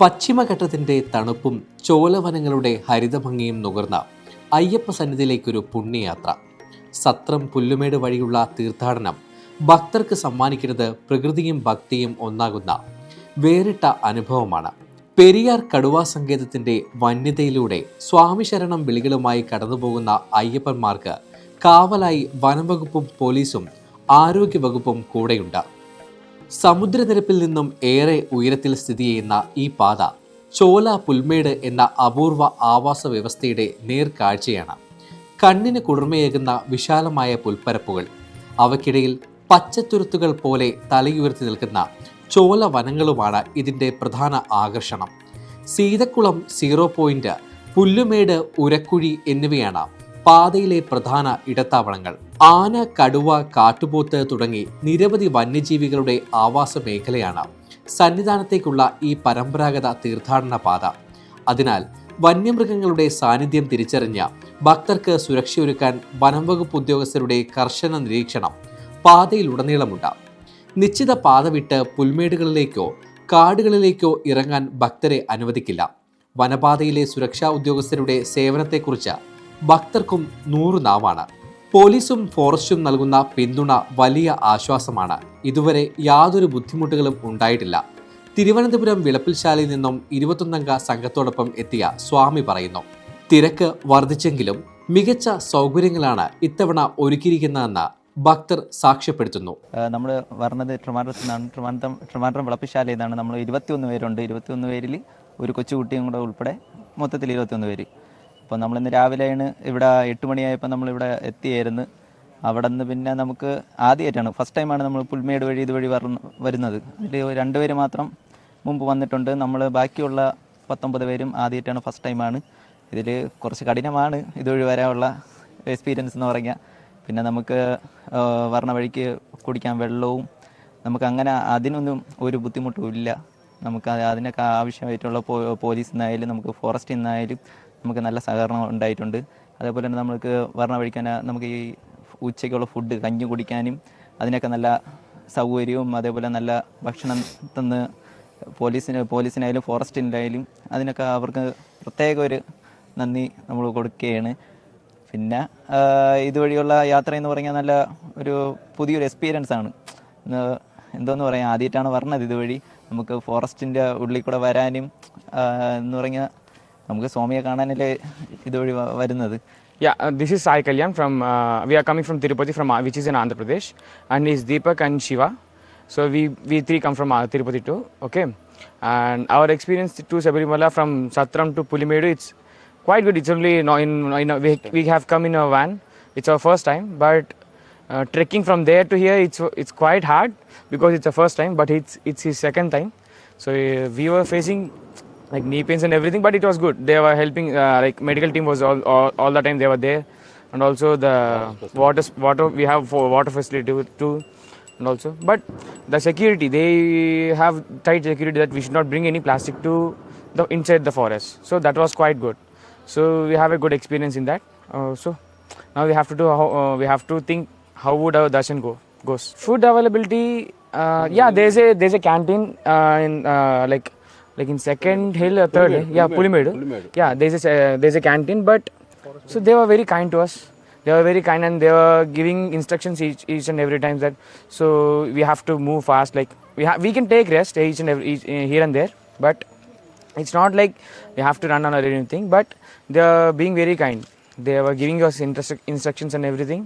പശ്ചിമഘട്ടത്തിന്റെ തണുപ്പും ചോലവനങ്ങളുടെ ഹരിതഭംഗിയും നുകർന്ന അയ്യപ്പ സന്നിധിയിലേക്കൊരു പുണ്യയാത്ര. സത്രം പുല്ലുമേട് വഴിയുള്ള തീർത്ഥാടനം ഭക്തർക്ക് സമ്മാനിക്കുന്നത് പ്രകൃതിയും ഭക്തിയും ഒന്നാകുന്ന വേറിട്ട അനുഭവമാണ്. പെരിയാർ കടുവാ സങ്കേതത്തിന്റെ വന്യതയിലൂടെ സ്വാമി ശരണം വിളികളുമായി കടന്നുപോകുന്ന അയ്യപ്പന്മാർക്ക് കാവലായി വനംവകുപ്പും പോലീസും ആരോഗ്യവകുപ്പും കൂടെയുണ്ട്. സമുദ്രനിരപ്പിൽ നിന്നും ഏറെ ഉയരത്തിൽ സ്ഥിതി ചെയ്യുന്ന ഈ പാത ചോല പുൽമേട് എന്ന അപൂർവ ആവാസ വ്യവസ്ഥയുടെ നേർക്കാഴ്ചയാണ്. കണ്ണിന് കുളിർമയേകുന്ന വിശാലമായ പുൽപ്പരപ്പുകൾ അവക്കിടയിൽ പച്ചത്തുരുത്തുകൾ പോലെ തലയുയർത്തി നിൽക്കുന്ന ചോല വനങ്ങളുമാണ് ഇതിന്റെ പ്രധാന ആകർഷണം. സീതക്കുളം സീറോ പോയിന്റ് പുല്ലുമേട് ഉരക്കുഴി എന്നിവയാണ് പാതയിലെ പ്രധാന ഇടത്താവളങ്ങൾ ആന കടുവ കാട്ടുപോത്ത് തുടങ്ങി നിരവധി വന്യജീവികളുടെ ആവാസ മേഖലയാണ് സന്നിധാനത്തേക്കുള്ള ഈ പരമ്പരാഗത തീർത്ഥാടന പാത. അതിനാൽ വന്യമൃഗങ്ങളുടെ സാന്നിധ്യം തിരിച്ചറിഞ്ഞ ഭക്തർക്ക് സുരക്ഷയൊരുക്കാൻ വനംവകുപ്പ് ഉദ്യോഗസ്ഥരുടെ കർശന നിരീക്ഷണം പാതയിലുടനീളമുണ്ട്. നിശ്ചിത പാത വിട്ട് പുൽമേടുകളിലേക്കോ കാടുകളിലേക്കോ ഇറങ്ങാൻ ഭക്തരെ അനുവദിക്കില്ല. വനപാതയിലെ സുരക്ഷാ ഉദ്യോഗസ്ഥരുടെ സേവനത്തെക്കുറിച്ച് ഭക്തർക്കും നൂറ് നാവാണ്. പോലീസും ഫോറസ്റ്റും നൽകുന്ന പിന്തുണ വലിയ ആശ്വാസമാണ്. ഇതുവരെ യാതൊരു ബുദ്ധിമുട്ടുകളും ഉണ്ടായിട്ടില്ല. തിരുവനന്തപുരം വിളപ്പിൽശാലയിൽ നിന്നും ഇരുപത്തൊന്നംഗ സംഘത്തോടൊപ്പം എത്തിയ സ്വാമി പറയുന്നു തിരക്ക് വർദ്ധിച്ചെങ്കിലും മികച്ച സൗകര്യങ്ങളാണ് ഇത്തവണ ഒരുക്കിയിരിക്കുന്നതെന്ന് ഭക്തർ സാക്ഷ്യപ്പെടുത്തുന്നു. നമ്മൾ വരണത് ട്രിവാൻഡ്രത്ത് നിന്നാണ് ട്രിവാൻഡ്രം ട്രിവാൻഡ്രം വിളപ്പിശാലയിൽ നിന്നാണ് നമ്മൾ ഇരുപത്തിയൊന്ന് പേരുണ്ട്. ഇരുപത്തിയൊന്ന് പേരിൽ ഒരു കൊച്ചുകുട്ടിയും കൂടെ ഉൾപ്പെടെ മൊത്തത്തിൽ ഇരുപത്തിയൊന്ന് പേര്. അപ്പോൾ നമ്മളിന്ന് രാവിലെയാണ് ഇവിടെ എട്ട് മണിയായപ്പോൾ നമ്മളിവിടെ എത്തിയായിരുന്നു. അവിടെ നിന്ന് പിന്നെ നമുക്ക് ആദ്യമായിട്ടാണ് ഫസ്റ്റ് ടൈമാണ് നമ്മൾ പുൽമേട് വഴി ഇതുവഴി വരുന്നത്. അതിൽ രണ്ടുപേര് മാത്രം മുമ്പ് വന്നിട്ടുണ്ട്. നമ്മൾ ബാക്കിയുള്ള പത്തൊമ്പത് പേരും ആദ്യമായിട്ടാണ് ഫസ്റ്റ് ടൈമാണ് ഇതിൽ കുറച്ച് കഠിനമാണ് ഇതുവഴി വരാനുള്ള എക്സ്പീരിയൻസ് എന്ന് പറഞ്ഞാൽ പിന്നെ നമുക്ക് വരണ വഴിക്ക് കുടിക്കാൻ വെള്ളവും നമുക്ക് അങ്ങനെ അതിനൊന്നും ഒരു ബുദ്ധിമുട്ടും ഇല്ല. നമുക്ക് അത് അതിനൊക്കെ ആവശ്യമായിട്ടുള്ള പോലീസിൽ നിന്നായാലും നമുക്ക് ഫോറസ്റ്റിൽ നിന്നായാലും നമുക്ക് നല്ല സഹകരണം ഉണ്ടായിട്ടുണ്ട്. അതേപോലെ തന്നെ നമുക്ക് വരണ വഴിക്കാൻ നമുക്ക് ഈ ഉച്ചയ്ക്കുള്ള ഫുഡ് കഞ്ഞി കുടിക്കാനും അതിനൊക്കെ നല്ല സൗകര്യവും അതേപോലെ നല്ല ഭക്ഷണം തന്ന് പോലീസിന് പോലീസിനായാലും ഫോറസ്റ്റിനായാലും അതിനൊക്കെ അവർക്ക് പ്രത്യേക ഒരു നന്ദി നമ്മൾ കൊടുക്കുകയാണ്. പിന്നെ ഇതുവഴിയുള്ള യാത്ര എന്ന് പറഞ്ഞാൽ നല്ല ഒരു പുതിയൊരു എക്സ്പീരിയൻസ് ആണ്. എന്തോന്ന് പറയാം ആദ്യമായിട്ടാണ് പറഞ്ഞത് ഇതുവഴി. നമുക്ക് ഫോറസ്റ്റിന്റെ ഉള്ളിൽ കൂടെ വരാനും എന്ന് പറഞ്ഞാൽ നമുക്ക് സ്വാമിയെ കാണാനല്ലേ ഇതുവഴി വരുന്നത് Yeah, uh, this is Sai Kalyan from, uh, we are coming from Tirupati, from, uh, which is in Andhra Pradesh, and is Deepak and Shiva. So we, we three come from uh, Tirupati too, okay? And our experience to Sabarimala from Satram to Pulimedu, it's quite good. It's only, no, in, in a, we, we have come in a van. It's our first time, but uh, trekking from there to here, it's, it's quite hard because it's the first time, but it's, it's his second time. So uh, we were facing like knee pains and everything but it was good. They were helping uh, like medical team was all, all all the time they were there. And also the water water we have for water facility too and also. But the security they have tight security that we should not bring any plastic to the inside the forest. So that was quite good. So we have a good experience in that uh, so. Now we have to do uh, we have to think how would our darshan go goes. Food availability uh, yeah there's a there's a canteen uh, in uh, like like in second hill or third hill yeah pulimedu yeah there's a uh, there's a canteen but so they were very kind to us they were very kind and they were giving instructions each, each and every time that so we have to move fast like we have we can take rest each and every each, uh, here and there but it's not like we have to run on or anything but they are being very kind they were giving us instru- instructions and everything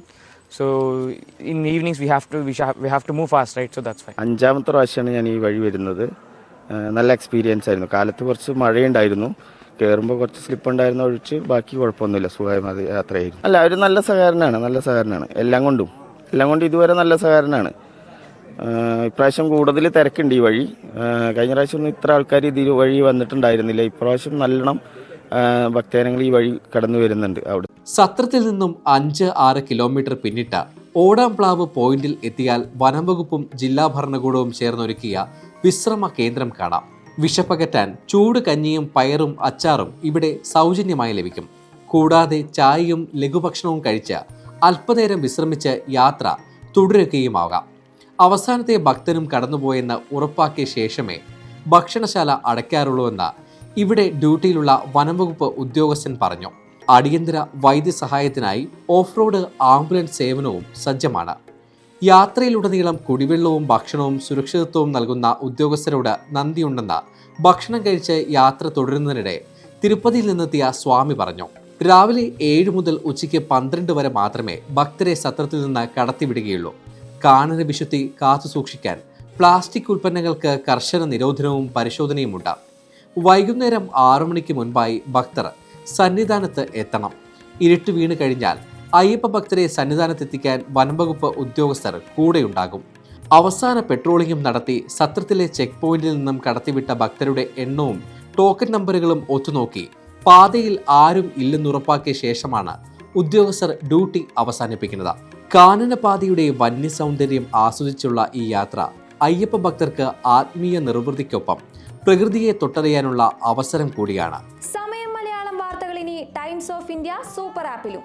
so in evenings we have to we, shall, we have to move fast right so that's fine അഞ്ചാമത്തെ പ്രാവശ്യമാണ് ഞാൻ ഈ വഴി വരുന്നത് ആ, നല്ല experience ആയിരുന്നു. കാലത്ത് കുറച്ച് മഴയുണ്ടായിരുന്നു. കയറുമ്പോൾ കുറച്ച് സ്ലിപ്പ് ഉണ്ടായിരുന്ന ഒഴിച്ച് ബാക്കി കുഴപ്പമൊന്നുമില്ല. സുഖമായ യാത്രയായിരുന്നു. അല്ല അവർ നല്ല സഹകരണമാണ് നല്ല സഹകരണമാണ്. എല്ലാം കൊണ്ടും. എല്ലാം കൊണ്ടും ഇതുവരെ നല്ല സഹകരണമാണ്. ഇപ്രാവശ്യം കൂടുതൽ തിരക്കുണ്ട് ഈ വഴി. കഴിഞ്ഞ പ്രാവശ്യം ഇത്ര ആൾക്കാർ ഇത് വഴി വന്നിട്ടുണ്ടായിരുന്നില്ല. ഇപ്രാവശ്യം നല്ലോണം ഭക്തജനങ്ങൾ ഈ വഴി കടന്നു വരുന്നുണ്ട് അവിടെ. സത്രത്തിൽ നിന്നും അഞ്ച് ആറ് കിലോമീറ്റർ പിന്നിട്ട ഓടാംപ്ലാവ് പോയിന്റിൽ എത്തിയാൽ വനംവകുപ്പും ജില്ലാ ഭരണകൂടവും ചേർന്നൊരുക്കിയ വിശ്രമ കേന്ദ്രം കാണാം. വിശപ്പകറ്റാൻ ചൂട് കഞ്ഞിയും പയറും അച്ചാറും ഇവിടെ സൗജന്യമായി ലഭിക്കും. കൂടാതെ ചായയും ലഘുഭക്ഷണവും കഴിച്ച് അല്പനേരം വിശ്രമിച്ച് യാത്ര തുടരുകയുമാകാം. അവസാനത്തെ ഭക്തനും കടന്നുപോയെന്ന് ഉറപ്പാക്കിയ ശേഷമേ ഭക്ഷണശാല അടയ്ക്കാറുള്ളൂവെന്ന് ഇവിടെ ഡ്യൂട്ടിയിലുള്ള വനംവകുപ്പ് ഉദ്യോഗസ്ഥൻ പറഞ്ഞു. അടിയന്തര വൈദ്യസഹായത്തിനായി ഓഫ് റോഡ് ആംബുലൻസ് സേവനവും സജ്ജമാണ്. യാത്രയിലുടനീളം കുടിവെള്ളവും ഭക്ഷണവും സുരക്ഷിതത്വവും നൽകുന്ന ഉദ്യോഗസ്ഥരോട് നന്ദിയുണ്ടെന്ന് ഭക്ഷണം കഴിച്ച് യാത്ര തുടരുന്നതിനിടെ തിരുപ്പതിയിൽ നിന്നെത്തിയ സ്വാമി പറഞ്ഞു രാവിലെ ഏഴ് മുതൽ ഉച്ചയ്ക്ക് പന്ത്രണ്ട് വരെ മാത്രമേ ഭക്തരെ സത്രത്തിൽ നിന്ന് കടത്തിവിടുകയുള്ളൂ. കാനന വിശുദ്ധി കാത്തു സൂക്ഷിക്കാൻ പ്ലാസ്റ്റിക് ഉൽപ്പന്നങ്ങൾക്ക് കർശന നിരോധനവും പരിശോധനയുമുണ്ട്. വൈകുന്നേരം ആറു മണിക്ക് മുൻപായി ഭക്തർ സന്നിധാനത്ത് എത്തണം. ഇരുട്ട് വീണ് കഴിഞ്ഞാൽ അയ്യപ്പ ഭക്തരെ സന്നിധാനത്തെത്തിക്കാൻ വനംവകുപ്പ് ഉദ്യോഗസ്ഥർ കൂടെയുണ്ടാകും. അവസാന പെട്രോളിംഗും നടത്തി സത്രത്തിലെ ചെക്ക് പോയിന്റിൽ നിന്നും കടത്തിവിട്ട ഭക്തരുടെ എണ്ണവും ടോക്കൺ നമ്പറുകളും ഒത്തുനോക്കി. പാതയിൽ ആരും ഇല്ലെന്നുറപ്പാക്കിയ ശേഷമാണ് ഉദ്യോഗസ്ഥർ ഡ്യൂട്ടി അവസാനിപ്പിക്കുന്നത്. കാനനപാതയുടെ വന്യ സൗന്ദര്യം ആസ്വദിച്ചുള്ള ഈ യാത്ര അയ്യപ്പ ഭക്തർക്ക് ആത്മീയ നിർവൃതിക്കൊപ്പം പ്രകൃതിയെ തൊട്ടറിയാനുള്ള അവസരം കൂടിയാണ്. സമയം മലയാളം വാർത്തകൾ ഇനി ടൈംസ് ഓഫ് ഇന്ത്യ സൂപ്പർ ആപ്പിലും.